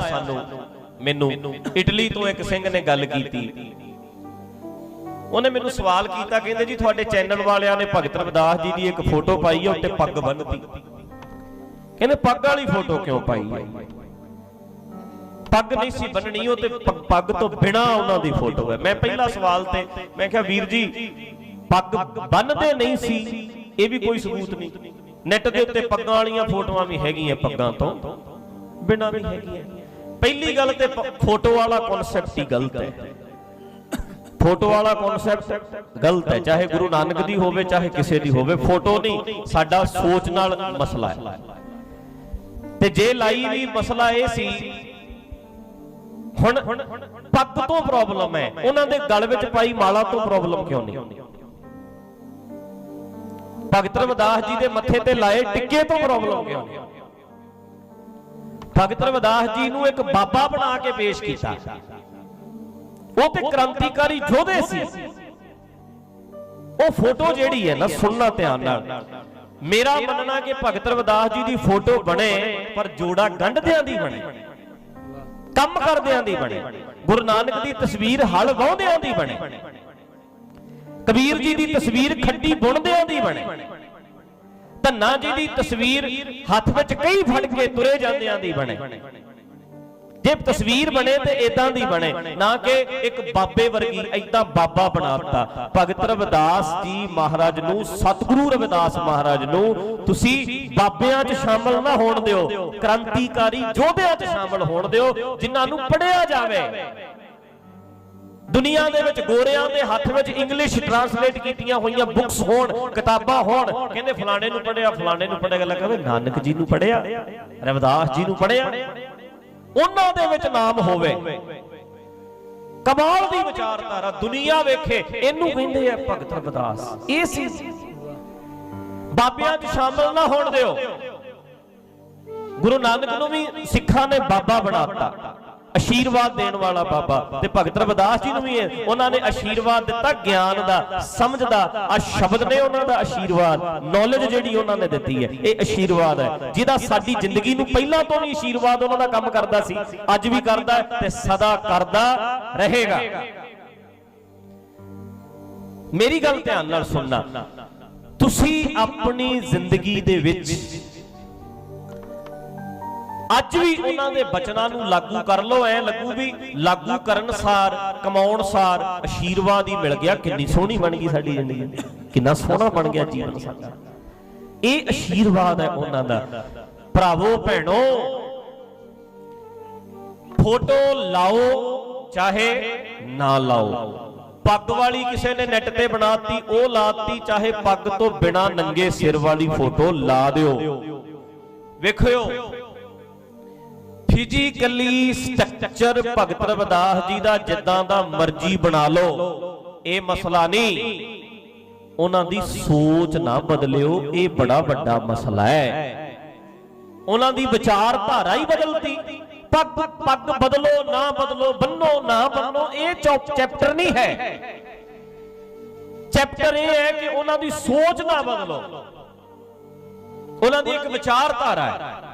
ਸਾਨੂੰ। ਮੈਨੂੰ ਇਟਲੀ ਤੋਂ ਇੱਕ ਸਿੰਘ ਨੇ ਗੱਲ ਕੀਤੀ। ਉਹਨੇ ਮੈਨੂੰ ਸਵਾਲ ਕੀਤਾ, ਕਹਿੰਦੇ ਜੀ, ਤੁਹਾਡੇ ਚੈਨਲ ਵਾਲਿਆਂ ਨੇ ਭਗਤ ਰਵਿਦਾਸ ਜੀ ਦੀ ਇੱਕ ਫੋਟੋ ਪਾਈ ਹੈ ਉੱਤੇ ਪੱਗ ਬੰਨ੍ਹਤੀ ਕਹਿੰਦੇ, ਪੱਗ ਵਾਲੀ ਫੋਟੋ ਕਿਉਂ ਪਾਈ ਹੈ ਪੱਗ ਨਹੀਂ ਸੀ ਬੰਨਣੀ, ਉਹ ਤੇ ਪੱਗ ਤੋਂ ਬਿਨਾ ਉਹਨਾਂ ਦੀ ਫੋਟੋ ਹੈ। ਮੈਂ ਪਹਿਲਾ ਸਵਾਲ ਤੇ ਮੈਂ ਕਿਹਾ, ਵੀਰ ਜੀ, ਪੱਗ ਬੰਨਦੇ ਨਹੀਂ ਸੀ, ਇਹ ਵੀ ਕੋਈ ਸਬੂਤ ਨਹੀਂ। ਨੈਟ ਦੇ ਉੱਤੇ ਪੱਗਾਂ ਵਾਲੀਆਂ ਫੋਟੋਆਂ ਵੀ ਹੈਗੀਆਂ ਪੱਗਾਂ ਤੋਂ। ਬਿਨਾ ਵੀ ਹੈਗੀਆਂ। ਪਹਿਲੀ ਗੱਲ ਤੇ ਫੋਟੋ ਵਾਲਾ ਕਨਸੈਪਟ ਹੀ ਗਲਤ ਹੈ। ਫੋਟੋ ਵਾਲਾ ਕਨਸੈਪਟ ਗਲਤ ਹੈ। ਚਾਹੇ ਗੁਰੂ ਨਾਨਕ ਦੀ ਹੋਵੇ, ਚਾਹੇ ਕਿਸੇ ਦੀ ਹੋਵੇ ਫੋਟੋ ਨਹੀਂ, ਸਾਡਾ ਸੋਚ ਨਾਲ ਮਸਲਾ ਹੈ। ਤੇ ਜੇ ਲਾਈ ਵੀ ਮਸਲਾ ਇਹ ਸੀ, ਹੁਣ ਪੱਗ ਤੋਂ ਪ੍ਰੋਬਲਮ ਹੈ। ਉਹਨਾਂ ਦੇ ਗਲ ਵਿੱਚ ਪਾਈ ਮਾਲਾ ਤੋਂ ਪ੍ਰੋਬਲਮ ਕਿਉਂ ਨਹੀਂ? ਭਗਤ ਰਵਿਦਾਸ ਜੀ ਦੇ ਮੱਥੇ ਤੇ ਲਾਏ ਟਿੱਕੇ ਤੋਂ ਪ੍ਰੋਬਲਮ ਕਿਉਂ ਨਹੀਂ? ਭਗਤ ਰਵਿਦਾਸ ਜੀ ਨੂੰ ਇੱਕ ਬਾਬਾ ਬਣਾ ਕੇ ਪੇਸ਼ ਕੀਤਾ। ਉਹ ਤੇ ਕ੍ਰਾਂਤੀਕਾਰੀ ਯੋਧੇ ਸੀ। ਉਹ ਫੋਟੋ ਜਿਹੜੀ ਹੈ ਨਾ, ਸੁਣਨਾ ਧਿਆਨ ਨਾਲ। ਮੇਰਾ ਮੰਨਣਾ ਕਿ ਭਗਤ ਰਵਿਦਾਸ ਜੀ ਦੀ ਫੋਟੋ ਬਣੇ, ਪਰ ਜੋੜਾ ਗੰਢਦਿਆਂ ਦੀ ਬਣੇ। ਕੰਮ ਕਰਦਿਆਂ ਦੀ ਬਣੇ। ਗੁਰੂ ਨਾਨਕ ਦੀ ਤਸਵੀਰ ਹਲ ਵਾਹੁੰਦਿਆਂ ਦੀ ਬਣੇ। ਕਬੀਰ ਜੀ ਦੀ ਤਸਵੀਰ ਖੱਡੀ ਬੁਣਦਿਆਂ ਦੀ ਬਣੇ। ਧੰਨਾ ਜੀ ਦੀ ਤਸਵੀਰ ਹੱਥ ਵਿੱਚ ਕਈ ਫੜ ਕੇ ਤੁਰੇ ਜਾਂਦਿਆਂ ਦੀ ਬਣੇ। ਜੇ ਤਸਵੀਰ ਬਣੇ ਤੇ ਇਦਾਂ ਦੀ ਬਣੇ, ਨਾ ਕਿ ਇੱਕ ਬਾਬੇ ਵਰਗੀ ਐਦਾਂ ਬਾਬਾ ਬਣਾਤਾ ਭਗਤ ਰਵਿਦਾਸ ਜੀ ਮਹਾਰਾਜ ਨੂੰ, ਸਤਿਗੁਰੂ ਰਵਿਦਾਸ ਮਹਾਰਾਜ ਨੂੰ, ਤੁਸੀਂ ਬਾਬਿਆਂ 'ਚ ਸ਼ਾਮਲ ਨਾ ਹੋਣ ਦਿਓ, ਕ੍ਰਾਂਤੀਕਾਰੀ ਯੋਧਿਆਂ 'ਚ ਸ਼ਾਮਲ ਹੋਣ ਦਿਓ, ਜਿਨ੍ਹਾਂ ਨੂੰ ਪੜਿਆ ਜਾਵੇ। ਦੁਨੀਆ ਦੇ ਵਿੱਚ ਗੋਰਿਆਂ ਦੇ ਹੱਥ ਵਿੱਚ ਇੰਗਲਿਸ਼ ਟਰਾਂਸਲੇਟ ਕੀਤੀਆਂ ਹੋਈਆਂ ਬੁੱਕਸ ਹੋਣ, ਕਿਤਾਬਾਂ ਹੋਣ। ਕਹਿੰਦੇ ਫਲਾਣੇ ਨੂੰ ਪੜਿਆ ਫਲਾਣੇ ਨੂੰ ਪੜਿਆ ਗੱਲ ਕਹਿੰਦੇ, ਨਾਨਕ ਜੀ ਨੂੰ ਪੜਿਆ ਰਵਿਦਾਸ ਜੀ ਨੂੰ ਪੜਿਆ ਉਹਨਾਂ ਦੇ ਵਿੱਚ ਨਾਮ ਹੋਵੇ। ਕਮਾਲ ਦੀ ਵਿਚਾਰਧਾਰਾ ਦੁਨੀਆ ਵੇਖੇ, ਇਹਨੂੰ ਕਹਿੰਦੇ ਆ ਭਗਤ ਰਵਿਦਾਸ। ਇਹ ਸੀ। ਬਾਬਿਆਂ 'ਚ ਸ਼ਾਮਲ ਨਾ ਹੋਣ ਦਿਓ। ਗੁਰੂ ਨਾਨਕ ਨੂੰ ਵੀ ਸਿੱਖਾਂ ਨੇ ਬਾਬਾ ਬਣਾਤਾ ਅਸ਼ੀਰਵਾਦ ਦੇਣ ਵਾਲਾ ਬਾਬਾ ਤੇ ਭਗਤ ਰਵਿਦਾਸ ਜੀ ਨੂੰ ਵੀ ਉਹਨਾਂ ਨੇ ਅਸ਼ੀਰਵਾਦ ਦਿੱਤਾ ਗਿਆਨ ਦਾ, ਸਮਝ ਦਾ ਆ ਸ਼ਬਦ ਨੇ ਉਹਨਾਂ ਦਾ ਅਸ਼ੀਰਵਾਦ ਨੌਲੇਜ ਜਿਹੜੀ ਉਹਨਾਂ ਨੇ ਦਿੱਤੀ ਹੈ, ਇਹ ਅਸ਼ੀਰਵਾਦ ਹੈ। ਜਿਹਦਾ ਸਾਡੀ ਜ਼ਿੰਦਗੀ ਨੂੰ ਪਹਿਲਾਂ ਤੋਂ ਵੀ ਅਸ਼ੀਰਵਾਦ ਉਹਨਾਂ ਦਾ ਕੰਮ ਕਰਦਾ ਸੀ, ਅੱਜ ਵੀ ਕਰਦਾ ਤੇ ਸਦਾ ਕਰਦਾ ਰਹੇਗਾ। ਮੇਰੀ ਗੱਲ ਧਿਆਨ ਨਾਲ ਸੁਣਨਾ। ਤੁਸੀਂ ਆਪਣੀ ਜ਼ਿੰਦਗੀ ਦੇ ਵਿੱਚ ਅੱਜ ਵੀ ਉਹਨਾਂ ਦੇ ਬਚਨਾਂ ਨੂੰ ਲਾਗੂ ਕਰ ਲਓ, ਐ ਲੱਗੂ ਵੀ ਲਾਗੂ ਕਰਨ ਸਾਰ, ਕਮਾਉਣ ਸਾਰ ਅਸ਼ੀਰਵਾਦ ਹੀ ਮਿਲ ਗਿਆ। ਕਿੰਨੀ ਸੋਹਣੀ ਬਣ ਗਈ ਸਾਡੀ ਜ਼ਿੰਦਗੀ। ਕਿੰਨਾ ਸੋਹਣਾ ਬਣ ਗਿਆ ਜੀਵਨ ਸਾਡਾ। ਇਹ ਅਸ਼ੀਰਵਾਦ ਹੈ ਉਹਨਾਂ ਦਾ। ਭਰਾਵੋ, ਭੈਣੋ, ਫੋਟੋ ਲਾਓ, ਚਾਹੇ ਨਾ ਲਾਓ। ਪੱਗ ਵਾਲੀ ਕਿਸੇ ਨੇ ਨੈਟ ਤੇ ਬਣਾਤੀ, ਉਹ ਲਾਤੀ, ਚਾਹੇ ਪੱਗ ਤੋਂ ਬਿਨਾ ਨੰਗੇ ਸਿਰ ਵਾਲੀ ਫੋਟੋ ਲਾ ਦਿਓ। ਵੇਖਿਓ ਫਿਜ਼ੀਕਲੀ ਸਟਰਕਚਰ ਭਗਤ ਰਵਿਦਾਸ ਜੀ ਦਾ ਜਿੱਦਾਂ ਦਾ ਮਰਜ਼ੀ ਬਣਾ ਲਓ। ਇਹ ਮਸਲਾ ਨਹੀਂ। ਉਹਨਾਂ ਦੀ ਸੋਚ ਨਾ ਬਦਲਿਓ, ਇਹ ਬੜਾ ਵੱਡਾ ਮਸਲਾ ਹੈ। ਉਹਨਾਂ ਦੀ ਵਿਚਾਰਧਾਰਾ ਹੀ ਬਦਲਤੀ। ਪੱਗ ਪੱਗ ਬਦਲੋ, ਨਾ ਬਦਲੋ, ਬੰਨੋ, ਨਾ ਬੰਨੋ, ਇਹ ਚੈਪਟਰ ਨਹੀਂ ਹੈ। ਚੈਪਟਰ ਇਹ ਹੈ ਕਿ ਉਹਨਾਂ ਦੀ ਸੋਚ ਨਾ ਬਦਲੋ। ਉਹਨਾਂ ਦੀ ਇੱਕ ਵਿਚਾਰਧਾਰਾ ਹੈ।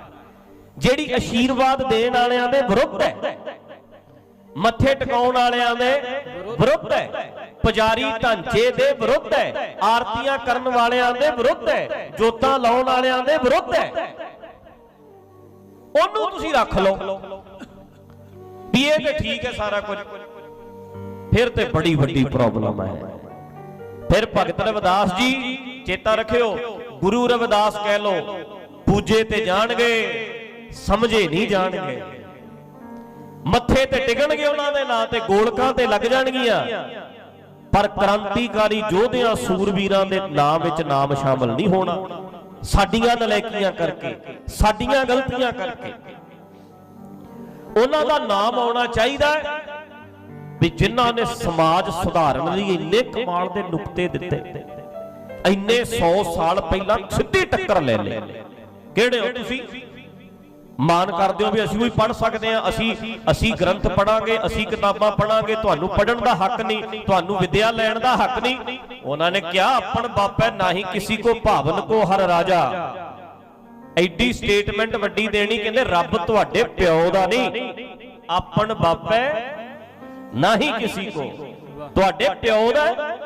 ਜਿਹੜੀ ਅਸ਼ੀਰਵਾਦ ਦੇਣ ਵਾਲਿਆਂ ਦੇ ਵਿਰੁੱਧ ਹੈ। ਮੱਥੇ ਟਿਕਾਉਣ ਵਾਲਿਆਂ ਦੇ ਵਿਰੁੱਧ ਹੈ। ਪੁਜਾਰੀ ਢਾਂਚੇ ਦੇ ਵਿਰੁੱਧ ਹੈ। ਆਰਤੀਆਂ ਕਰਨ ਵਾਲਿਆਂ ਦੇ ਵਿਰੁੱਧ ਹੈ। ਜੋਤਾਂ ਲਾਉਣ ਵਾਲਿਆਂ ਦੇ ਵਿਰੁੱਧ ਹੈ। ਉਹਨੂੰ ਤੁਸੀਂ ਰੱਖ ਲਓ। ਵੀ ਇਹ ਤੇ ਠੀਕ ਹੈ ਸਾਰਾ ਕੁਝ। ਫਿਰ ਤੇ ਬੜੀ ਵੱਡੀ ਪ੍ਰੋਬਲਮ ਹੈ। ਫਿਰ ਭਗਤ ਰਵਿਦਾਸ ਜੀ ਚੇਤਾ ਰੱਖਿਓ ਗੁਰੂ ਰਵਿਦਾਸ ਕਹਿ ਲੋ ਪੂਜੇ ਤੇ ਜਾਣਗੇ। ਸਮਝੇ ਨਹੀਂ ਜਾਣਗੇ। ਮੱਥੇ ਤੇ ਟਿਕਣਗੇ ਉਹਨਾਂ ਦੇ ਨਾਂ ਤੇ ਗੋਲਕਾਂ ਤੇ ਲੱਗ ਜਾਣਗੀਆਂ। ਪਰ ਕ੍ਰਾਂਤੀਕਾਰੀ ਯੋਧਿਆਂ ਸੂਰਬੀਰਾਂ ਦੇ ਨਾਮ ਵਿੱਚ ਨਾਮ ਸ਼ਾਮਲ ਨਹੀਂ ਹੋਣਾ। ਸਾਡੀਆਂ ਨਲਾਇਕੀਆਂ ਕਰਕੇ ਸਾਡੀਆਂ ਗਲਤੀਆਂ ਕਰਕੇ। ਉਹਨਾਂ ਦਾ ਨਾਮ ਆਉਣਾ ਚਾਹੀਦਾ ਹੈ ਵੀ ਜਿਨ੍ਹਾਂ ਨੇ ਸਮਾਜ ਸੁਧਾਰਨ ਲਈ ਇੰਨੇ ਕਮਾਲ ਦੇ ਨੁਕਤੇ ਦਿੱਤੇ। ਇੰਨੇ 100 ਸਾਲ ਪਹਿਲਾਂ ਸਿੱਧੀ ਟੱਕਰ ਲੈ ਲਈ। ਕਿਹੜੇ ਹੋ ਤੁਸੀਂ? ਮਾਨ ਕਰਦੇ ਹੋ ਵੀ ਅਸੀਂ ਵੀ ਪੜ ਸਕਦੇ ਹਾਂ, ਅਸੀਂ ਅਸੀਂ ਗ੍ਰੰਥ ਪੜਾਂਗੇ ਅਸੀਂ ਕਿਤਾਬਾਂ ਪੜਾਂਗੇ ਤੁਹਾਨੂੰ ਪੜਨ ਦਾ ਹੱਕ ਨਹੀਂ, ਤੁਹਾਨੂੰ ਵਿਦਿਆ ਲੈਣ ਦਾ ਹੱਕ ਨਹੀਂ। ਉਹਨਾਂ ਨੇ ਕਿਹਾ, ਆਪਣ ਬਾਪੈ ਨਾਹੀ ਕਿਸੇ ਕੋ ਭਾਵਨ ਕੋ ਹਰ ਰਾਜਾ। ਐਡੀ ਸਟੇਟਮੈਂਟ ਵੱਡੀ ਦੇਣੀ, ਕਹਿੰਦੇ, ਰੱਬ ਤੁਹਾਡੇ ਪਿਓ ਦਾ ਨਹੀਂ। ਆਪਣ ਬਾਪੈ ਨਹੀਂ ਕਿਸੇ ਕੋ। ਤੁਹਾਡੇ ਪਿਓ ਦਾ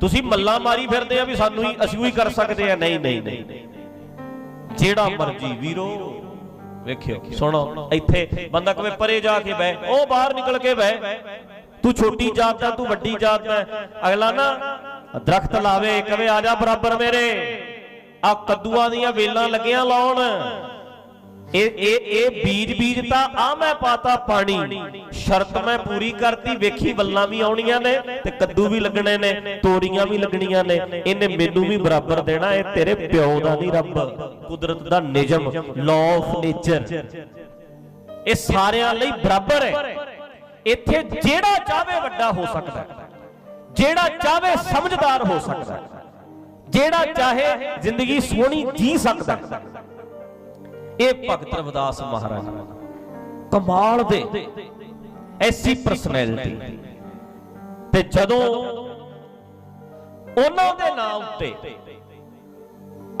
ਤੁਸੀਂ ਮੱਲਾ ਮਾਰੀ ਫਿਰਦੇ ਆ ਵੀ ਸਾਨੂੰ ਹੀ ਅਸੀਂ ਹੀ ਕਰ ਸਕਦੇ ਆ। ਨਹੀਂ ਨਹੀਂ ਨਹੀਂ। ਜਿਹੜਾ ਮਰਜ਼ੀ ਵੀਰੋ ਵੇਖਿਓ, ਸੁਣੋ, ਇੱਥੇ ਬੰਦਾ ਕਵੇ ਪਰੇ ਜਾ ਕੇ ਬਹਿ, ਉਹ ਬਾਹਰ ਨਿਕਲ ਕੇ ਬਹਿ। ਤੂੰ ਛੋਟੀ ਜਾਤ ਦਾ, ਤੂੰ ਵੱਡੀ ਜਾਤ ਦਾ। ਅਗਲਾ ਨਾ, ਦਰਖਤ ਲਾਵੇ, ਕਵੇ, ਆ ਜਾ ਬਰਾਬਰ ਮੇਰੇ। ਆ ਕੱਦੂਆਂ ਦੀਆਂ ਵੇਲਾਂ ਲੱਗੀਆਂ ਲਾਉਣ। ਇਹ ਇਹ ਇਹ ਬੀਜ ਤਾਂ ਆ ਮੈਂ ਪਾਤਾ ਪਾਣੀ। ਸ਼ਰਤ ਮੈਂ ਪੂਰੀ ਕਰਤੀ, ਵੇਖੀ ਵੱਲਾਂ ਵੀ ਆਉਣੀਆਂ ਨੇ ਤੇ ਕੱਦੂ ਵੀ ਲੱਗਣੇ ਨੇ, ਤੋਰੀਆਂ ਵੀ ਲੱਗਣੀਆਂ ਨੇ। ਇਹਨੇ ਮੈਨੂੰ ਵੀ ਬਰਾਬਰ ਦੇਣਾ, ਇਹ ਤੇਰੇ ਪਿਓ ਦਾ ਨਹੀਂ ਰੱਬ। ਕੁਦਰਤ ਦਾ ਨਿਯਮ ਲਾਅ ਆਫ ਨੇਚਰ ਇਹ ਸਾਰਿਆਂ ਲਈ ਬਰਾਬਰ ਹੈ। ਇੱਥੇ ਜਿਹੜਾ ਚਾਹਵੇ ਵੱਡਾ ਹੋ ਸਕਦਾ ਹੈ। ਜਿਹੜਾ ਚਾਹਵੇ ਸਮਝਦਾਰ ਹੋ ਸਕਦਾ ਹੈ। ਜਿਹੜਾ ਚਾਹੇ ਜ਼ਿੰਦਗੀ ਸੋਹਣੀ ਜੀ ਸਕਦਾ ਹੈ। ਇਹ ਭਗਤ ਰਵਿਦਾਸ ਮਹਾਰਾਜ ਕਮਾਲ ਦੇ ਐਸੀ ਪਰਸਨੈਲਿਟੀ ਤੇ ਜਦੋਂ ਉਹਨਾਂ ਦੇ ਨਾਂ ਉੱਤੇ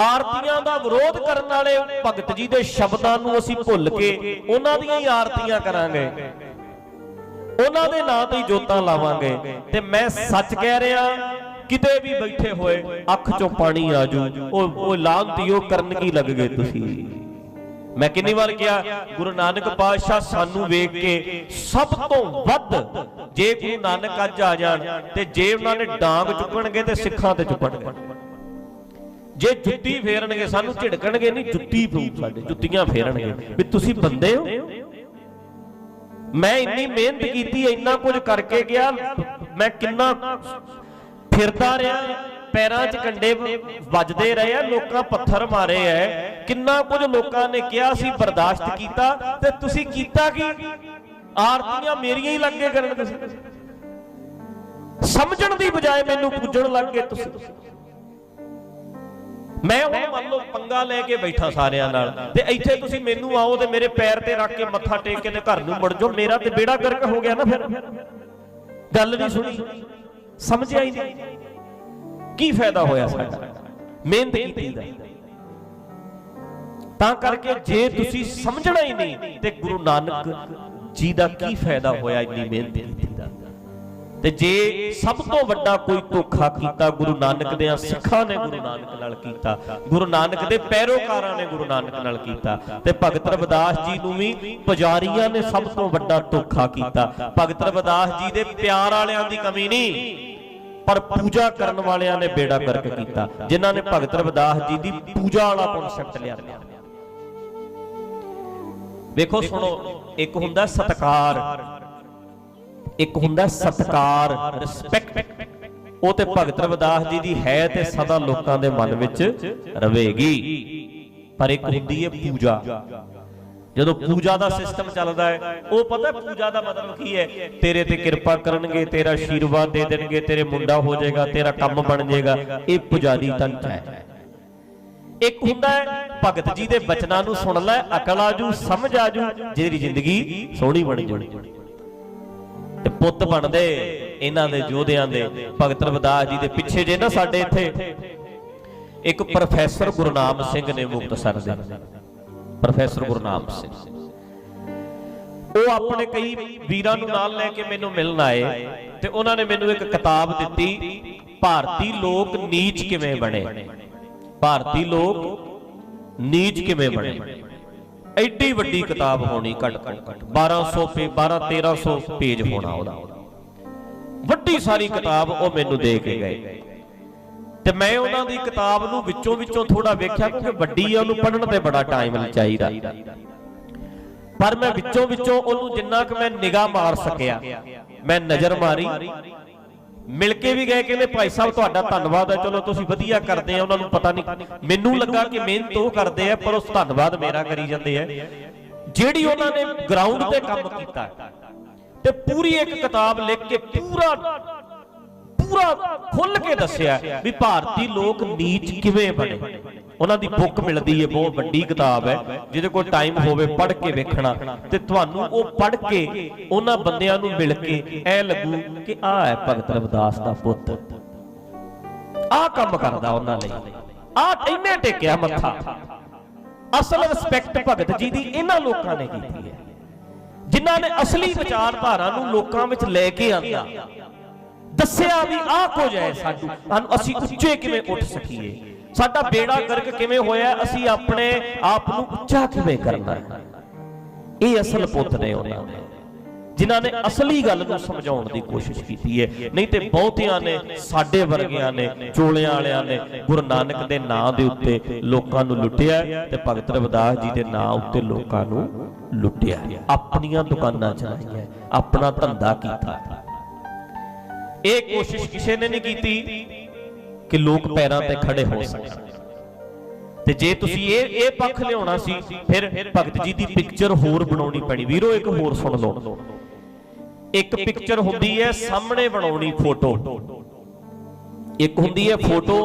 ਆਰਤੀਆਂ ਦਾ ਵਿਰੋਧ ਕਰਨ ਵਾਲੇ ਭਗਤ ਜੀ ਦੇ ਸ਼ਬਦਾਂ ਨੂੰ ਅਸੀਂ ਭੁੱਲ ਕੇ ਉਹਨਾਂ ਦੀਆਂ ਹੀ ਆਰਤੀਆਂ ਕਰਾਂਗੇ। ਉਹਨਾਂ ਦੇ ਨਾਂ ਤੇ ਜੋਤਾਂ ਲਾਵਾਂਗੇ ਤੇ ਮੈਂ ਸੱਚ ਕਹਿ ਰਿਹਾ, ਕਿਤੇ ਵੀ ਬੈਠੇ ਹੋਏ ਅੱਖ ਚੋਂ ਪਾਣੀ ਆਜੂ ਉਹ ਉਹ ਲਾਂਤੀਓ ਕਰਨ ਕੀ ਲੱਗ ਗਏ ਤੁਸੀਂ? ਮੈਂ ਕਿੰਨੀ ਵਾਰ ਕਿਹਾ, ਗੁਰੂ ਨਾਨਕ ਪਾਤਸ਼ਾਹ ਸਾਨੂੰ ਵੇਖ ਕੇ ਸਭ ਤੋਂ ਵੱਧ ਜੇ ਗੁਰੂ ਨਾਨਕ ਅੱਜ ਆ ਜਾਣ ਤੇ ਜੇ ਉਹਨਾਂ ਨੇ ਡਾਂਗ ਚੁੱਕਣਗੇ ਤੇ ਸਿੱਖਾਂ ਤੇ ਚੁੱਕਣਗੇ ਜੇ ਜੁੱਤੀ ਫੇਰਨਗੇ, ਸਾਨੂੰ ਝਿੜਕਣਗੇ, ਨਹੀਂ, ਜੁੱਤੀ ਫੂ ਸਾਡੇ, ਜੁੱਤੀਆਂ ਫੇਰਨਗੇ। ਵੀ ਤੁਸੀਂ ਬੰਦੇ ਹੋ? ਮੈਂ ਇੰਨੀ ਮਿਹਨਤ ਕੀਤੀ, ਇੰਨਾ ਕੁਝ ਕਰਕੇ ਗਿਆ, ਮੈਂ ਕਿੰਨਾ ਫਿਰਦਾ ਰਿਹਾ। ਪੈਰਾਂ 'ਚ ਕੰਡੇ ਵੱਜਦੇ ਰਹੇ ਆ, ਲੋਕਾਂ ਪੱਥਰ ਮਾਰੇ ਐ। ਕਿੰਨਾ ਕੁਝ ਲੋਕਾਂ ਨੇ ਕਿਹਾ ਸੀ, ਬਰਦਾਸ਼ਤ ਕੀਤਾ। ਤੇ ਤੁਸੀਂ ਕੀਤਾ ਕੀ? ਆਰਤੀਆਂ ਮੇਰੀਆਂ ਹੀ ਲੱਗੇ ਕਰਨ ਤੁਸੀਂ। ਸਮਝਣ ਦੀ ਬਜਾਏ ਮੈਨੂੰ ਪੂਜਣ ਲੱਗ ਗਏ ਤੁਸੀਂ। ਮੈਂ ਹੁਣ ਮੰਨ ਲਓ ਪੰਗਾ ਲੈ ਕੇ ਬੈਠਾ ਸਾਰਿਆਂ ਨਾਲ। ਤੇ ਇੱਥੇ ਤੁਸੀਂ ਮੈਨੂੰ ਆਓ ਤੇ ਮੇਰੇ ਪੈਰ ਤੇ ਰੱਖ ਕੇ ਮੱਥਾ ਟੇਕ ਕੇ ਤੇ ਘਰ ਨੂੰ ਮੁੜ ਜਾਓ। ਮੇਰਾ ਤੇ ਬੇੜਾ ਗਰਕ ਹੋ ਗਿਆ ਨਾ ਫਿਰ। ਗੱਲ ਨਹੀਂ ਸੁਣੀ। ਸਮਝਿਆ ਹੀ ਨਹੀਂ। ਕੀ ਫਾਇਦਾ ਹੋਇਆ ਸਾਡਾ? ਮਿਹਨਤ ਕੀਤੀ ਦਾ। ਤਾਂ ਕਰਕੇ ਜੇ ਤੁਸੀਂ ਸਮਝਣਾ ਹੀ ਨਹੀਂ ਤੇ ਗੁਰੂ ਨਾਨਕ ਜੀ ਦਾ ਕੀ ਫਾਇਦਾ ਹੋਇਆ ਇੰਨੀ ਮਿਹਨਤ ਕੀਤੀ ਦਾ? ਤੇ ਜੇ ਸਭ ਤੋਂ ਵੱਡਾ ਕੋਈ ਧੋਖਾ ਕੀਤਾ ਗੁਰੂ ਨਾਨਕ ਦੇ ਸਿੱਖਾਂ ਨੇ ਗੁਰੂ ਨਾਨਕ ਨਾਲ ਕੀਤਾ। ਗੁਰੂ ਨਾਨਕ ਦੇ ਪੈਰੋਕਾਰਾਂ ਨੇ ਗੁਰੂ ਨਾਨਕ ਨਾਲ ਕੀਤਾ। ਤੇ ਭਗਤ ਰਵਿਦਾਸ ਜੀ ਨੂੰ ਵੀ ਪੁਜਾਰੀਆਂ ਨੇ ਸਭ ਤੋਂ ਵੱਡਾ ਧੋਖਾ ਕੀਤਾ। ਭਗਤ ਰਵਿਦਾਸ ਜੀ ਦੇ ਪਿਆਰ ਵਾਲਿਆਂ ਦੀ ਕਮੀ ਨਹੀਂ। ਪਰ ਪੂਜਾ ਕਰਨ ਵਾਲਿਆਂ ਨੇ ਬੇੜਾ ਗਰਕ ਕੀਤਾ, ਜਿਨ੍ਹਾਂ ਨੇ ਭਗਤ ਰਵਿਦਾਸ ਜੀ ਦੀ ਪੂਜਾ ਵਾਲਾ ਕਨਸੈਪਟ ਲਿਆ। ਵੇਖੋ ਸੁਣੋ, ਇੱਕ ਹੁੰਦਾ ਸਤਕਾਰ, ਇੱਕ ਹੁੰਦਾ ਸਤਕਾਰ ਰਿਸਪੈਕਟ ਉਹ ਤੇ ਭਗਤ ਰਵਿਦਾਸ ਜੀ ਦੀ ਹੈ ਤੇ ਸਦਾ ਲੋਕਾਂ ਦੇ ਮਨ ਵਿੱਚ ਰਵੇਗੀ। ਪਰ ਇੱਕ ਹੁੰਦੀ ਹੈ ਪੂਜਾ। ਜਦੋਂ ਪੂਜਾ ਦਾ ਸਿਸਟਮ ਚੱਲਦਾ ਹੈ, ਉਹ ਪਤਾ ਪੂਜਾ ਦਾ ਮਤਲਬ ਕੀ ਹੈ? ਤੇਰੇ ਤੇ ਕਿਰਪਾ ਕਰਨਗੇ, ਤੇਰਾ ਆਸ਼ੀਰਵਾਦ ਦੇ ਦੇਣਗੇ, ਤੇਰੇ ਮੁੰਡਾ ਹੋ ਜਾਏਗਾ, ਤੇਰਾ ਕੰਮ ਬਣ ਜਾਏਗਾ, ਇਹ ਪੁਜਾਰੀ ਤੰਤ ਹੈ। ਇੱਕ ਹੁੰਦਾ ਹੈ, ਭਗਤ ਜੀ ਦੇ ਬਚਨਾਂ ਨੂੰ ਸੁਣ ਲੈ, ਅਕਲ ਆਜੂ ਸਮਝ ਆਜੂ ਜਿਹਦੀ ਜ਼ਿੰਦਗੀ ਸੋਹਣੀ ਬਣ ਜਾਣੀ ਤੇ ਪੁੱਤ ਬਣਦੇ ਇਹਨਾਂ ਦੇ, ਯੋਧਿਆਂ ਦੇ, ਭਗਤ ਰਵਿਦਾਸ ਜੀ ਦੇ ਪਿੱਛੇ ਜੇ ਨਾ ਸਾਡੇ ਇੱਥੇ। ਇੱਕ ਪ੍ਰੋਫੈਸਰ ਗੁਰਨਾਮ ਸਿੰਘ ਨੇ ਮੁਕਤਸਰ ਦੇ। ਪ੍ਰੋਫੈਸਰ ਗੁਰਨਾਮ ਸਿੰਘ। ਉਹ ਆਪਣੇ ਕਈ ਵੀਰਾਂ ਨੂੰ ਨਾਲ ਲੈ ਕੇ ਮੈਨੂੰ ਮਿਲਣ ਆਏ ਤੇ ਉਹਨਾਂ ਨੇ ਮੈਨੂੰ ਇੱਕ ਕਿਤਾਬ ਦਿੱਤੀ, ਭਾਰਤੀ ਲੋਕ ਨੀਚ ਕਿਵੇਂ ਬਣੇ? ਭਾਰਤੀ ਲੋਕ ਨੀਚ ਕਿਵੇਂ ਬਣੇ? ਐਡੀ ਵੱਡੀ ਕਿਤਾਬ ਹੋਣੀ ਘੱਟ ਤੋਂ ਘੱਟ 1200 ਪੇ 12 1300 ਪੇਜ ਹੋਣਾ ਉਹਦਾ। ਵੱਡੀ ਸਾਰੀ ਕਿਤਾਬ ਉਹ ਮੈਨੂੰ ਦੇ ਕੇ ਗਏ। ਤੇ ਮੈਂ ਉਹਨਾਂ ਦੀ ਕਿਤਾਬ ਨੂੰ ਵਿੱਚੋਂ ਵਿੱਚੋਂ ਥੋੜਾ ਵੇਖਿਆ ਕਿਉਂਕਿ ਵੱਡੀ ਆ, ਉਹਨੂੰ ਪੜ੍ਹਨ ਤੇ ਬੜਾ ਟਾਈਮ ਚਾਹੀਦਾ। ਪਰ ਮੈਂ ਵਿੱਚੋਂ ਵਿੱਚੋਂ ਉਹਨੂੰ ਜਿੰਨਾ ਕਿ ਮੈਂ ਨਿਗਾਹ ਮਾਰ ਸਕਿਆ, ਮੈਂ ਨਜ਼ਰ ਮਾਰੀ। ਮਿਲ ਕੇ ਵੀ ਗਏ, ਕਹਿੰਦੇ ਭਾਈ ਸਾਹਿਬ, ਤੁਹਾਡਾ ਧੰਨਵਾਦ ਹੈ। ਚਲੋ, ਤੁਸੀਂ ਵਧੀਆ ਕਰਦੇ ਆ, ਉਹਨਾਂ ਨੂੰ ਪਤਾ ਨਹੀਂ ਮੈਨੂੰ ਲੱਗਾ ਕਿ ਮਿਹਨਤ ਉਹ ਕਰਦੇ ਆ, ਪਰ ਉਸ ਧੰਨਵਾਦ ਮੇਰਾ ਕਰੀ ਜਾਂਦੇ ਆ। ਜਿਹੜੀ ਉਹਨਾਂ ਨੇ ਗਰਾਊਂਡ ਤੇ ਕੰਮ ਕੀਤਾ, ਤੇ ਪੂਰੀ ਇੱਕ ਕਿਤਾਬ ਲਿਖ ਕੇ ਪੂਰਾ ਪੂਰਾ ਖੁੱਲ ਕੇ ਦੱਸਿਆ ਵੀ ਭਾਰਤੀ ਲੋਕ ਨੀਚ ਕਿਵੇਂ ਬਣੇ? ਉਹਨਾਂ ਦੀ ਬੁੱਕ ਮਿਲਦੀ ਹੈ ਬਹੁਤ ਵੱਡੀ ਕਿਤਾਬ ਹੈ। ਜਿਹਦੇ ਕੋਲ ਟਾਈਮ ਹੋਵੇ ਪੜ੍ਹ ਕੇ ਵੇਖਣਾ। ਤੇ ਤੁਹਾਨੂੰ ਉਹ ਪੜ੍ਹ ਕੇ ਉਹਨਾਂ ਬੰਦਿਆਂ ਨੂੰ ਮਿਲ ਕੇ ਐ ਲੱਗੂ ਕਿ ਆਹ ਹੈ ਭਗਤ ਰਵਿਦਾਸ ਦਾ ਪੁੱਤ। ਆਹ ਕੰਮ ਕਰਦਾ ਉਹਨਾਂ ਲਈ। ਆਹ ਇੰਨੇ ਟੇਕਿਆ ਮੱਥਾ। ਅਸਲ ਰਿਸਪੈਕਟ ਭਗਤ ਜੀ ਦੀ ਇਹਨਾਂ ਲੋਕਾਂ ਨੇ ਕੀਤੀ ਹੈ। ਜਿਨ੍ਹਾਂ ਨੇ ਅਸਲੀ ਵਿਚਾਰਧਾਰਾ ਨੂੰ ਲੋਕਾਂ ਵਿੱਚ ਲੈ ਕੇ ਆਂਦਾ। ਦੱਸਿਆ ਵੀ ਆਹ ਕੁਝ ਹੈ ਸਾਡੂ। ਸਾਨੂੰ ਅਸੀਂ ਉੱਚੇ ਕਿਵੇਂ ਉੱਠ ਸਕੀਏ? ਸਾਡਾ ਬੇੜਾ ਗਰਕ ਕਿਵੇਂ ਹੋਇਆ? ਅਸੀਂ ਆਪਣੇ ਆਪ ਨੂੰ ਉੱਚਾ ਕਿਵੇਂ ਕਰਨਾ ਹੈ? ਇਹ ਅਸਲ ਪੁੱਤ ਨੇ ਉਹਨਾਂ ਦੇ। ਜਿਨ੍ਹਾਂ ਨੇ ਅਸਲੀ ਗੱਲ ਨੂੰ ਸਮਝਾਉਣ ਦੀ ਕੋਸ਼ਿਸ਼ ਕੀਤੀ ਹੈ। ਨਹੀਂ ਤੇ ਬਹੁਤਿਆਂ ਨੇ ਸਾਡੇ ਵਰਗਿਆਂ ਨੇ, ਚੋਲਿਆਂ ਵਾਲਿਆਂ ਨੇ, ਗੁਰੂ ਨਾਨਕ ਦੇ ਨਾਂ ਦੇ ਉੱਤੇ ਲੋਕਾਂ ਨੂੰ ਲੁੱਟਿਆ ਤੇ ਭਗਤ ਰਵਿਦਾਸ ਜੀ ਦੇ ਨਾਂ ਉੱਤੇ ਲੋਕਾਂ ਨੂੰ ਲੁੱਟਿਆ ਆਪਣੀਆਂ ਦੁਕਾਨਾਂ ਚਲਾਈਆਂ ਆਪਣਾ ਧੰਦਾ ਕੀਤਾ ਇਹ ਕੋਸ਼ਿਸ਼ ਕਿਸੇ ਨੇ ਨਹੀਂ ਕੀਤੀ ਕਿ ਲੋਕ ਪੈਰਾਂ ਤੇ ਖੜੇ ਹੋ ਸਕਣ। ਤੇ ਜੇ ਤੁਸੀਂ ਇਹ ਇਹ ਪੱਖ ਲਿਆਉਣਾ ਸੀ, ਫਿਰ ਭਗਤ ਜੀ ਦੀ ਪਿਕਚਰ ਹੋਰ ਬਣਾਉਣੀ ਪੈਣੀ। ਵੀਰੋ, ਇੱਕ ਹੋਰ ਸੁਣ ਲਓ। ਇੱਕ ਪਿਕਚਰ ਹੁੰਦੀ ਹੈ, ਸਾਹਮਣੇ ਬਣਾਉਣੀ ਫੋਟੋ ਇੱਕ ਹੁੰਦੀ ਹੈ ਫੋਟੋ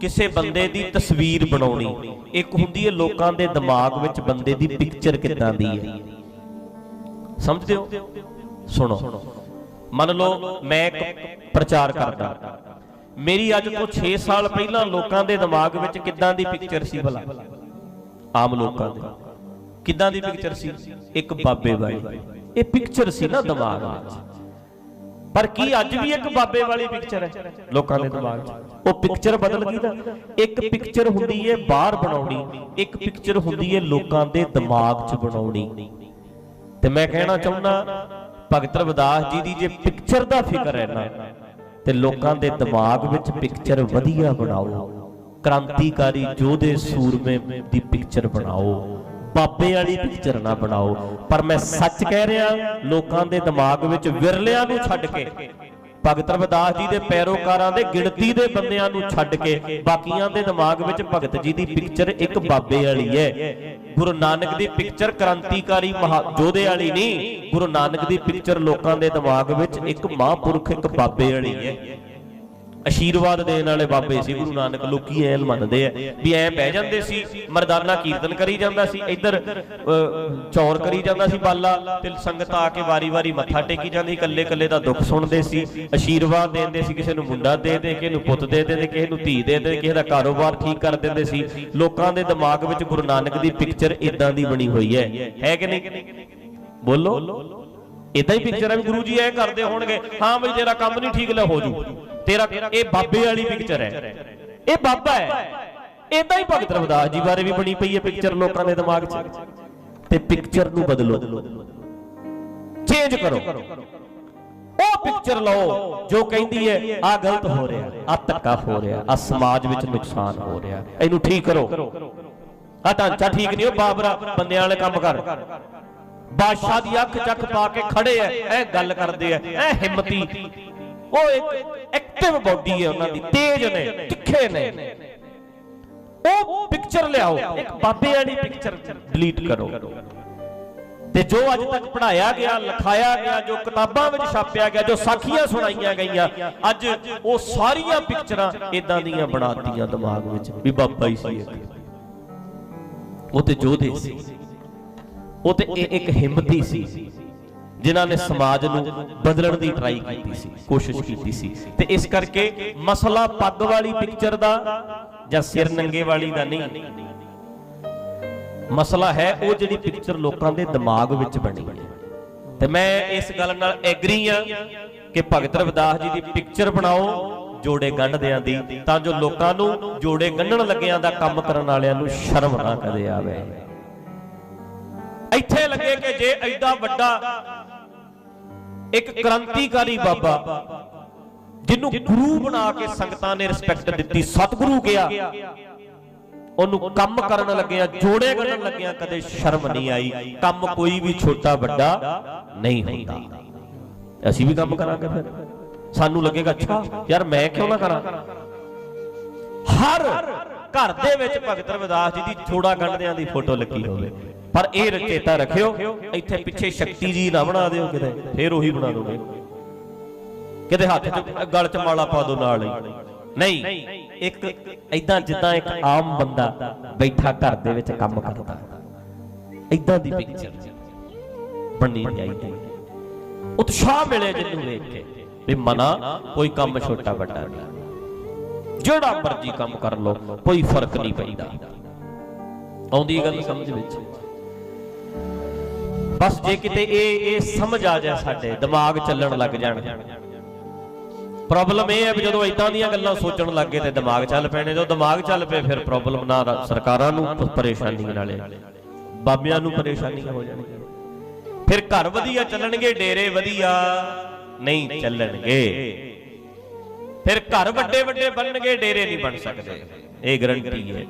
ਕਿਸੇ ਬੰਦੇ ਦੀ ਤਸਵੀਰ ਬਣਾਉਣੀ। ਇੱਕ ਹੁੰਦੀ ਹੈ ਲੋਕਾਂ ਦੇ ਦਿਮਾਗ ਵਿੱਚ ਬੰਦੇ ਦੀ ਪਿਕਚਰ ਕਿੱਦਾਂ ਦੀ ਹੈ। ਸਮਝਦੇ ਹੋ? ਸੁਣੋ। ਮੰਨ ਲਓ, ਮੈਂ ਇੱਕ ਪ੍ਰਚਾਰ ਕਰਦਾ। ਮੇਰੀ ਅੱਜ ਤੋਂ 6 ਸਾਲ ਪਹਿਲਾਂ ਲੋਕਾਂ ਦੇ ਦਿਮਾਗ ਵਿੱਚ ਕਿੱਦਾਂ ਦੀ ਪਿਕਚਰ ਸੀ ਭਲਾ? ਆਮ ਲੋਕਾਂ ਦੇ। ਕਿੱਦਾਂ ਦੀ ਪਿਕਚਰ ਸੀ? ਇੱਕ ਬਾਬੇ ਵਾਲੀ। ਇਹ ਪਿਕਚਰ ਸੀ ਨਾ ਦਿਮਾਗ ਵਿੱਚ। ਪਰ ਕੀ ਅੱਜ ਵੀ ਇੱਕ ਬਾਬੇ ਵਾਲੀ ਪਿਕਚਰ ਹੈ ਲੋਕਾਂ ਦੇ ਦਿਮਾਗ 'ਚ ਉਹ ਪਿਕਚਰ ਬਦਲ ਗਈ ਨਾ। ਇੱਕ ਪਿਕਚਰ ਹੁੰਦੀ ਹੈ ਬਾਹਰ ਬਣਾਉਣੀ, ਇੱਕ ਪਿਕਚਰ ਹੁੰਦੀ ਹੈ ਲੋਕਾਂ ਦੇ ਦਿਮਾਗ 'ਚ ਬਣਾਉਣੀ। ਤੇ ਮੈਂ ਕਹਿਣਾ ਚਾਹੁੰਦਾ ਭਗਤ ਰਵਿਦਾਸ ਜੀ ਦੀ ਜੇ ਪਿਕਚਰ ਦਾ ਫਿਕਰ ਹੈ ਨਾ, ਤੇ ਲੋਕਾਂ ਦੇ ਦਿਮਾਗ ਵਿੱਚ ਪਿਕਚਰ ਵਧੀਆ ਬਣਾਓ। ਕ੍ਰਾਂਤੀਕਾਰੀ ਯੋਧੇ ਸੂਰਮੇ ਦੀ ਪਿਕਚਰ ਬਣਾਓ। ਬਾਬੇ ਵਾਲੀ ਪਿਕਚਰ ਨਾ ਬਣਾਓ। ਪਰ ਮੈਂ ਸੱਚ ਕਹਿ ਰਿਹਾ, ਲੋਕਾਂ ਦੇ ਦਿਮਾਗ ਵਿੱਚ ਵਿਰਲਿਆਂ ਨੂੰ ਛੱਡ ਕੇ ਭਗਤ ਰਵਿਦਾਸ ਜੀ ਦੇ ਪੈਰੋਕਾਰਾਂ ਦੇ ਗਿਣਤੀ ਦੇ ਬੰਦਿਆਂ ਨੂੰ ਛੱਡ ਕੇ ਬਾਕੀਆਂ ਦੇ ਦਿਮਾਗ ਵਿੱਚ ਭਗਤ ਜੀ ਦੀ ਪਿਕਚਰ ਇੱਕ ਬਾਬੇ ਵਾਲੀ ਹੈ। ਗੁਰੂ ਨਾਨਕ ਦੀ ਪਿਕਚਰ ਕ੍ਰਾਂਤੀਕਾਰੀ ਮਹਾ ਯੋਧੇ ਵਾਲੀ ਨਹੀਂ, ਗੁਰੂ ਨਾਨਕ ਦੀ ਪਿਕਚਰ ਲੋਕਾਂ ਦੇ ਦਿਮਾਗ ਵਿੱਚ ਇੱਕ ਮਹਾਂਪੁਰਖ, ਇੱਕ ਬਾਬੇ ਵਾਲੀ ਹੈ। ਅਸ਼ੀਰਵਾਦ ਦੇਣ ਵਾਲੇ ਬਾਬੇ ਸੀ ਗੁਰੂ ਨਾਨਕ ਲੋਕੀ ਐ ਮੰਨਦੇ ਆ ਵੀ ਐ ਬਹਿ ਜਾਂਦੇ ਸੀ, ਮਰਦਾਨਾ ਕੀਰਤਨ ਕਰੀ ਜਾਂਦਾ ਸੀ, ਇੱਧਰ ਚੌਰ ਕਰੀ ਜਾਂਦਾ ਸੀ ਬਾਲਾ, ਤੇ ਸੰਗਤ ਆ ਕੇ ਵਾਰੀ-ਵਾਰੀ ਮੱਥਾ ਟੇਕੀ ਜਾਂਦੀ ਇਕੱਲੇ ਇਕੱਲੇ ਦਾ ਦੁੱਖ ਸੁਣਦੇ ਸੀ ਅਸ਼ੀਰਵਾਦ ਦਿੰਦੇ ਸੀ, ਕਿਸੇ ਨੂੰ ਮੁੰਡਾ ਦੇ ਦੇ, ਕਿਸੇ ਨੂੰ ਪੁੱਤ ਦੇ ਦਿੰਦੇ ਕਿਸੇ ਨੂੰ ਧੀ ਦੇ ਦੇ, ਕਿਸੇ ਦਾ ਕਾਰੋਬਾਰ ਠੀਕ ਕਰ ਦਿੰਦੇ ਸੀ। ਲੋਕਾਂ ਦੇ ਦਿਮਾਗ ਵਿੱਚ ਗੁਰੂ ਨਾਨਕ ਦੀ ਪਿਕਚਰ ਇਦਾਂ ਦੀ ਬਣੀ ਹੋਈ ਹੈ। ਹੈ ਕਿ ਨਹੀਂ? ਬੋਲੋ। ਇਦਾਂ ਹੀ ਪਿਕਚਰ ਹੈ ਵੀ ਗੁਰੂ ਜੀ ਐ ਕਰਦੇ ਹੋਣਗੇ, ਹਾਂ ਬਈ ਤੇਰਾ ਕੰਮ ਨਹੀਂ ਠੀਕ ਲੈ ਹੋ ਜੂ। ਤੇਰਾ, ਇਹ ਬਾਬੇ ਵਾਲੀ ਪਿਕਚਰ ਹੈ। ਇਹ ਬਾਬਾ ਹੈ। ਇਦਾਂ ਹੀ ਭਗਤ ਰਵਿਦਾਸ ਜੀ ਬਾਰੇ ਵੀ ਬਣੀ ਪਈ ਹੈ ਪਿਕਚਰ ਲੋਕਾਂ ਦੇ ਦਿਮਾਗ 'ਚ। ਤੇ ਪਿਕਚਰ ਨੂੰ ਬਦਲੋ। ਚੇਂਜ ਕਰੋ। ਉਹ ਪਿਕਚਰ ਲਓ ਜੋ ਕਹਿੰਦੀ ਹੈ, ਆ ਗਲਤ ਹੋ ਰਿਹਾ, ਆ ਧੱਕਾ ਹੋ ਰਿਹਾ, ਆ ਸਮਾਜ ਵਿੱਚ ਨੁਕਸਾਨ ਹੋ ਰਿਹਾ। ਇਹਨੂੰ ਠੀਕ ਕਰੋ। ਆ ਢਾਂਚਾ ਠੀਕ ਨਹੀਂ, ਉਹ ਬਾਬਰਾ, ਬੰਦਿਆਂ ਵਾਲੇ ਕੰਮ ਕਰ। ਬਾਦਸ਼ਾਹ ਦੀ ਅੱਖ ਚੱਕ ਪਾ ਕੇ ਖੜੇ ਐ, ਇਹ ਗੱਲ ਕਰਦੇ ਐ, ਇਹ ਹਿੰਮਤੀ। ਉਹ ਇੱਕ ਐਕਟਿਵ ਬਾਡੀ ਹੈ ਉਹਨਾਂ ਦੀ, ਤੇਜ਼ ਨੇ, ਤਿੱਖੇ ਨੇ। ਉਹ ਪਿਕਚਰ ਲਿਆਓ, ਇੱਕ ਬਾਬੇ ਵਾਲੀ ਪਿਕਚਰ ਡਿਲੀਟ ਕਰੋ। ਤੇ ਜੋ ਅੱਜ ਤੱਕ ਪੜਾਇਆ ਗਿਆ, ਲਿਖਾਇਆ ਗਿਆ, ਜੋ ਕਿਤਾਬਾਂ ਵਿੱਚ ਛਾਪਿਆ ਗਿਆ, ਜੋ ਸਾਖੀਆਂ ਸੁਣਾਈਆਂ ਗਈਆਂ, ਅੱਜ ਉਹ ਸਾਰੀਆਂ ਪਿਕਚਰਾਂ ਇਦਾਂ ਦੀਆਂ ਬਣਾਤੀਆਂ ਦਿਮਾਗ ਵਿੱਚ ਵੀ ਬਾਬਾ ਹੀ ਸੀ ਇੱਕ ਉਹ ਤੇ ਜੋਧੇ ਸੀ। ਉਹ ਤੇ ਇਹ ਇੱਕ ਹਿੰਮਤੀ ਸੀ ਜਿਨ੍ਹਾਂ ਨੇ ਸਮਾਜ ਨੂੰ ਬਦਲਣ ਦੀ ਟਰਾਈ ਕੀਤੀ ਸੀ, ਕੋਸ਼ਿਸ਼ ਕੀਤੀ ਸੀ। ਤੇ ਇਸ ਕਰਕੇ ਮਸਲਾ ਪੱਗ ਵਾਲੀ ਪਿਕਚਰ ਦਾ ਜਾਂ ਸਿਰ ਨੰਗੇ ਵਾਲੀ ਦਾ ਨਹੀਂ। ਮਸਲਾ ਹੈ ਉਹ ਜਿਹੜੀ ਪਿਕਚਰ ਲੋਕਾਂ ਦੇ ਦਿਮਾਗ ਵਿੱਚ ਬਣੀ ਤੇ ਮੈਂ ਇਸ ਗੱਲ ਨਾਲ ਐਗਰੀ ਆ ਕਿ ਭਗਤ ਰਵਿਦਾਸ ਜੀ ਦੀ ਪਿਕਚਰ ਬਣਾਓ, ਜੋੜੇ ਗੰਢਦਿਆਂ ਦੀ, ਤਾਂ ਜੋ ਲੋਕਾਂ ਨੂੰ ਜੋੜੇ ਗੰਢਣ ਲੱਗਿਆਂ ਦਾ ਕੰਮ ਕਰਨ ਵਾਲਿਆਂ ਨੂੰ ਸ਼ਰਮ ਨਾ ਕਦੇ ਆਵੇ। ਇੱਥੇ ਲੱਗੇ ਕਿ ਜੇ ਐਡਾ ਵੱਡਾ ਇੱਕ ਕ੍ਰਾਂਤੀਕਾਰੀ ਬਾਬਾ ਜਿਹਨੂੰ ਗੁਰੂ ਬਣਾ ਕੇ ਸੰਗਤਾਂ ਨੇ ਰਿਸਪੈਕਟ ਦਿੱਤੀ, ਸਤਿਗੁਰੂ ਗਿਆ ਉਹਨੂੰ ਕੰਮ ਕਰਨ ਲੱਗਿਆ, ਜੋੜੇ ਕਰਨ ਲੱਗਿਆ ਕਦੇ ਸ਼ਰਮ ਨਹੀਂ ਆਈ। ਕੰਮ ਕੋਈ ਵੀ ਛੋਟਾ ਵੱਡਾ ਨਹੀਂ ਹੁੰਦਾ। ਅਸੀਂ ਵੀ ਕੰਮ ਕਰਾਂਗੇ ਫਿਰ। ਸਾਨੂੰ ਲੱਗੇਗਾ, ਅੱਛਾ, ਯਾਰ ਮੈਂ ਕਿਉਂ ਨਾ ਕਰਾਂ? ਹਰ ਘਰ ਦੇ ਵਿੱਚ ਭਗਤ ਰਵਿਦਾਸ ਜੀ ਦੀ ਜੋੜਾ ਗੰਢਦਿਆਂ ਦੀ ਫੋਟੋ ਲੱਗੀ ਹੋਵੇ। ਪਰ ਇਹ ਰਚੇਤਾ ਰੱਖਿਓ, ਇੱਥੇ ਪਿੱਛੇ ਸ਼ਕਤੀ ਜੀ ਨਾ ਬਣਾ ਦਿਓ ਕਿਤੇ, ਫੇਰ ਉਹੀ ਬਣਾ ਦੋਗੇ। ਕਿਤੇ ਹੱਥ 'ਚ, ਗਲ 'ਚ ਮਾਲਾ ਪਾ ਦੋ ਨਾਲ ਹੀ। ਨਹੀਂ, ਇੱਕ ਐਦਾਂ ਜਿੱਦਾਂ ਇੱਕ ਆਮ ਬੰਦਾ ਬੈਠਾ ਘਰ ਦੇ ਵਿੱਚ ਕੰਮ ਕਰਦਾ। ਐਦਾਂ ਦੀ ਪਿਕਚਰ ਬਣਨੀ ਚਾਹੀਦੀ ਉਤਸ਼ਾਹ ਮਿਲੇ ਜਿੰਨੂੰ ਵੇਖ ਕੇ ਵੀ ਮਨਾ, ਕੋਈ ਕੰਮ ਛੋਟਾ ਵੱਡਾ ਨਹੀਂ। ਜਿਹੜਾ ਮਰਜ਼ੀ ਕੰਮ ਕਰ ਲੋ ਕੋਈ ਫ਼ਰਕ ਨਹੀਂ ਪੈਂਦਾ। ਆਉਂਦੀ ਗੱਲ ਸਮਝ ਵਿੱਚ? ਬਸ ਜੇ ਕਿਤੇ ਇਹ ਇਹ ਸਮਝ ਆ ਜਾਏ ਸਾਡੇ, ਦਿਮਾਗ ਚੱਲਣ ਲੱਗ ਜਾਣ। ਪ੍ਰੋਬਲਮ ਇਹ ਹੈ ਵੀ ਜਦੋਂ ਇਦਾਂ ਦੀਆਂ ਗੱਲਾਂ ਸੋਚਣ ਲੱਗੇ ਤੇ ਦਿਮਾਗ ਚੱਲ ਪੈਣੇ, ਜਦੋਂ ਦਿਮਾਗ ਚੱਲ ਪਏ, ਫਿਰ ਪ੍ਰੋਬਲਮ ਨਾ ਸਰਕਾਰਾਂ ਨੂੰ ਪ- ਪਰੇਸ਼ਾਨੀ ਨਾਲੇ, ਬਾਬਿਆਂ ਨੂੰ ਪਰੇਸ਼ਾਨੀ ਹੋ ਜਾਣਗੀਆਂ ਫਿਰ ਘਰ ਵਧੀਆ ਚੱਲਣਗੇ, ਡੇਰੇ ਵਧੀਆ, ਨਹੀਂ ਚੱਲਣਗੇ। ਫਿਰ ਘਰ ਵੱਡੇ ਵੱਡੇ ਬਣਨਗੇ, ਡੇਰੇ ਨਹੀਂ ਬਣ ਸਕਦੇ। ਇਹ ਗਰੰਟੀ ਹੈ।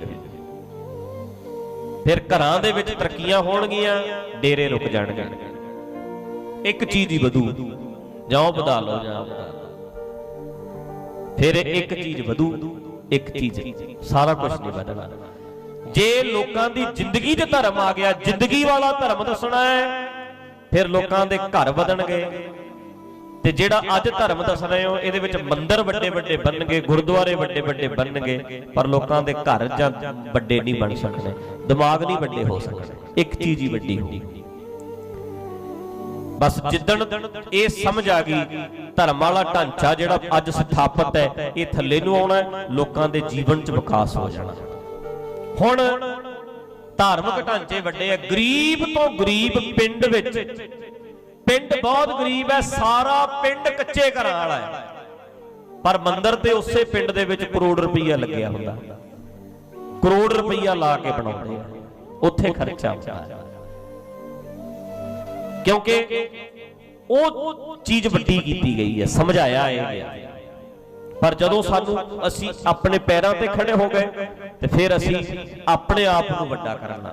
ਫਿਰ ਘਰਾਂ ਦੇ ਵਿੱਚ ਤਰੱਕੀਆਂ ਹੋਣਗੀਆਂ, ਡੇਰੇ ਰੁਕ ਜਾਣਗੇ। ਇੱਕ ਚੀਜ਼ ਹੀ ਵਧੂ ਜਾਂ ਉਹ ਵਧਾ ਲਓ ਜਾਂ ਫਿਰ ਇੱਕ ਚੀਜ਼ ਵਧੂ, ਇੱਕ ਚੀਜ਼ ਸਾਰਾ ਕੁਝ ਨਹੀਂ ਵਧਣਾ। ਜੇ ਲੋਕਾਂ ਦੀ ਜ਼ਿੰਦਗੀ 'ਚ ਧਰਮ ਆ ਗਿਆ, ਜ਼ਿੰਦਗੀ ਵਾਲਾ ਧਰਮ ਦੱਸਣਾ ਹੈ, ਫਿਰ ਲੋਕਾਂ ਦੇ ਘਰ ਵਧਣਗੇ। ਤੇ ਜਿਹੜਾ ਅੱਜ ਧਰਮ ਦੱਸ ਰਹੇ ਹੋ ਇਹਦੇ ਵਿੱਚ ਮੰਦਰ ਵੱਡੇ ਵੱਡੇ ਬਣਨਗੇ, ਗੁਰਦੁਆਰੇ ਵੱਡੇ ਵੱਡੇ ਬਣਨਗੇ, ਪਰ ਲੋਕਾਂ ਦੇ ਘਰ ਜਾਂ ਵੱਡੇ ਨਹੀਂ ਬਣ ਸਕਣੇ, ਦਿਮਾਗ ਨਹੀਂ ਵੱਡੇ ਹੋ ਸਕਣੇ, ਇੱਕ ਚੀਜ਼ ਹੀ ਵੱਡੀ ਹੋਊਗੀ ਬਸ ਜਿੱਦਣ ਇਹ ਸਮਝ ਆ ਗਈ, ਧਰਮ ਵਾਲਾ ਢਾਂਚਾ ਜਿਹੜਾ ਅੱਜ ਸਥਾਪਿਤ ਹੈ, ਇਹ ਥੱਲੇ ਨੂੰ ਆਉਣਾ ਲੋਕਾਂ ਦੇ ਜੀਵਨ 'ਚ ਵਿਕਾਸ ਹੋ ਜਾਣਾ ਹੁਣ ਧਾਰਮਿਕ ਢਾਂਚੇ ਵੱਡੇ ਆ, ਗਰੀਬ ਤੋਂ ਗਰੀਬ ਪਿੰਡ ਵਿੱਚ ਪਿੰਡ ਬਹੁਤ ਗਰੀਬ ਹੈ, ਸਾਰਾ ਪਿੰਡ ਕੱਚੇ ਘਰਾਂ ਵਾਲਾ ਹੈ। ਪਰ ਮੰਦਿਰ ਤੇ ਉਸੇ ਪਿੰਡ ਦੇ ਵਿੱਚ ਕਰੋੜ ਰੁਪਈਆ ਲੱਗਿਆ ਹੁੰਦਾ। ਕਰੋੜ ਰੁਪਈਆ ਲਾ ਕੇ ਬਣਾਉਂਦੇ ਆ। ਉੱਥੇ ਖਰਚਾ ਹੁੰਦਾ ਹੈ। ਕਿਉਂਕਿ ਉਹ ਚੀਜ਼ ਵੱਡੀ ਕੀਤੀ ਗਈ ਹੈ, ਸਮਝਾਇਆ ਇਹ ਗਿਆ ਪਰ ਜਦੋਂ ਸਾਨੂੰ ਅਸੀਂ ਆਪਣੇ ਪੈਰਾਂ ਤੇ ਖੜੇ ਹੋ ਗਏ, ਤੇ ਫਿਰ ਅਸੀਂ ਆਪਣੇ ਆਪ ਨੂੰ ਵੱਡਾ ਕਰਨ